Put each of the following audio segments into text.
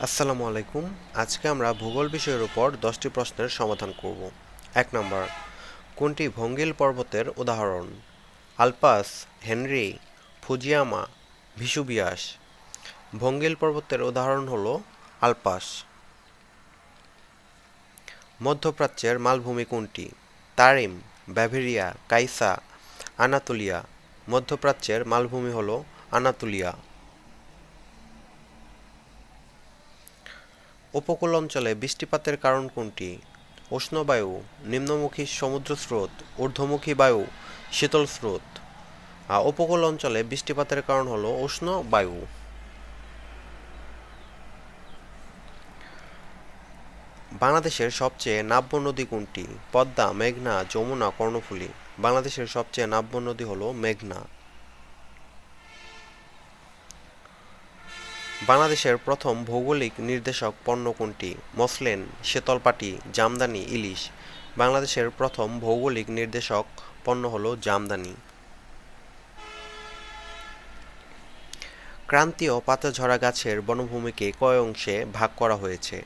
আসসালামু আলাইকুম। আজকে আমরা ভূগোল বিষয়ের উপর দশটি প্রশ্নের সমাধান করব। এক নম্বর, কোনটি ভঙ্গিল পর্বতের উদাহরণ? আলপাস, হেনরি, ফুজিয়ামা, ভিসুবিয়াস। ভঙ্গিল পর্বতের উদাহরণ হল আলপাস। মধ্যপ্রাচ্যের মালভূমি কোনটি? তারিম, ব্যাভেরিয়া, কাইসা, আনাতুলিয়া। মধ্যপ্রাচ্যের মালভূমি হল আনাতোলিয়া। উপকূল অঞ্চলে বৃষ্টিপাতের কারণ কোনটি? উষ্ণবায়ু, নিম্নমুখী সমুদ্র স্রোত ঊর্ধ্বমুখী বায়ু, শীতল স্রোত। আর উপকূল অঞ্চলে বৃষ্টিপাতের কারণ হলো উষ্ণ বায়ু বাংলাদেশের সবচেয়ে নাব্য নদী কোনটি? পদ্মা, মেঘনা, যমুনা, কর্ণফুলী। বাংলাদেশের সবচেয়ে নাব্য নদী হলো মেঘনা। বাংলাদেশের প্রথম ভৌগোলিক নির্দেশক পণ্য কোনটি? মসলেন, শীতলপাটি, জামদানি, ইলিশ। বাংলাদেশের প্রথম ভৌগোলিক নির্দেশক পণ্য হলো জামদানি। ক্রান্তীয় পাতাঝরা গাছের বনভূমিকে কয় অংশে ভাগ করা হয়েছে?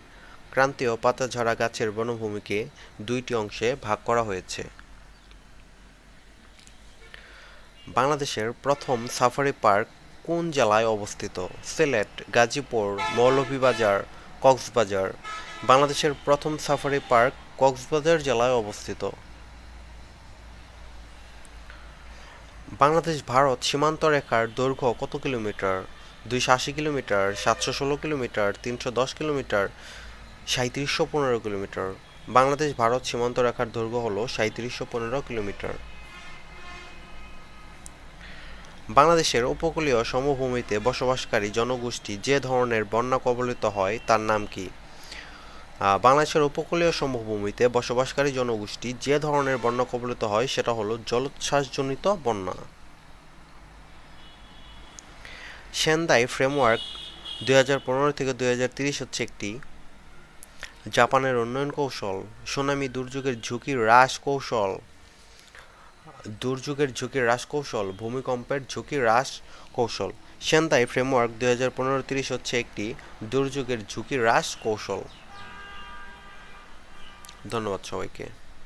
ক্রান্তীয় পাতাঝরা গাছের বনভূমিকে দুইটি অংশে ভাগ করা হয়েছে। বাংলাদেশের প্রথম সাফারি পার্ক কোন জেলায় অবস্থিত? সিলেট, গাজীপুর, মৌলভীবাজার, কক্সবাজার। বাংলাদেশের প্রথম সাফারি পার্ক কক্সবাজার জেলায় অবস্থিত। বাংলাদেশ ভারত সীমান্ত রেখার দৈর্ঘ্য কত কিলোমিটার? দুইশো আশি কিলোমিটার, সাতশো ষোলো কিলোমিটার, তিনশো দশ কিলোমিটার সাঁত্রিশশো পনেরো কিলোমিটার। বাংলাদেশ ভারত সীমান্ত রেখার দৈর্ঘ্য হলো সাঁত্রিশশো পনেরো কিলোমিটার। বাংলাদেশের উপকূলীয় সমভূমিতে বসবাসকারী জনগোষ্ঠী যে ধরনের বন্যা কবলিত হয়, তার নাম কি? বাংলাদেশের উপকূলীয় সমভূমিতে বসবাসকারী জনগোষ্ঠী যে ধরনের বন্যা কবলিত হয়, সেটা হলো জলোচ্ছ্বাসজনিত বন্যা। সেন্দাই ফ্রেমওয়ার্ক দুই হাজার পনেরো থেকে দুই হচ্ছে একটি জাপানের উন্নয়ন কৌশল। সুনামি দুর্যোগের ঝুঁকি হ্রাস কৌশল। দুর্যোগের ঝুঁকি হ্রাস কৌশল, ভূমিকম্পের ঝুঁকি হ্রাস কৌশল। সেন্দাই ফ্রেমওয়ার্ক দুই হাজার পনেরো তিরিশ হচ্ছে একটি দুর্যোগের ঝুঁকি হ্রাস কৌশল। ধন্যবাদ সবাইকে।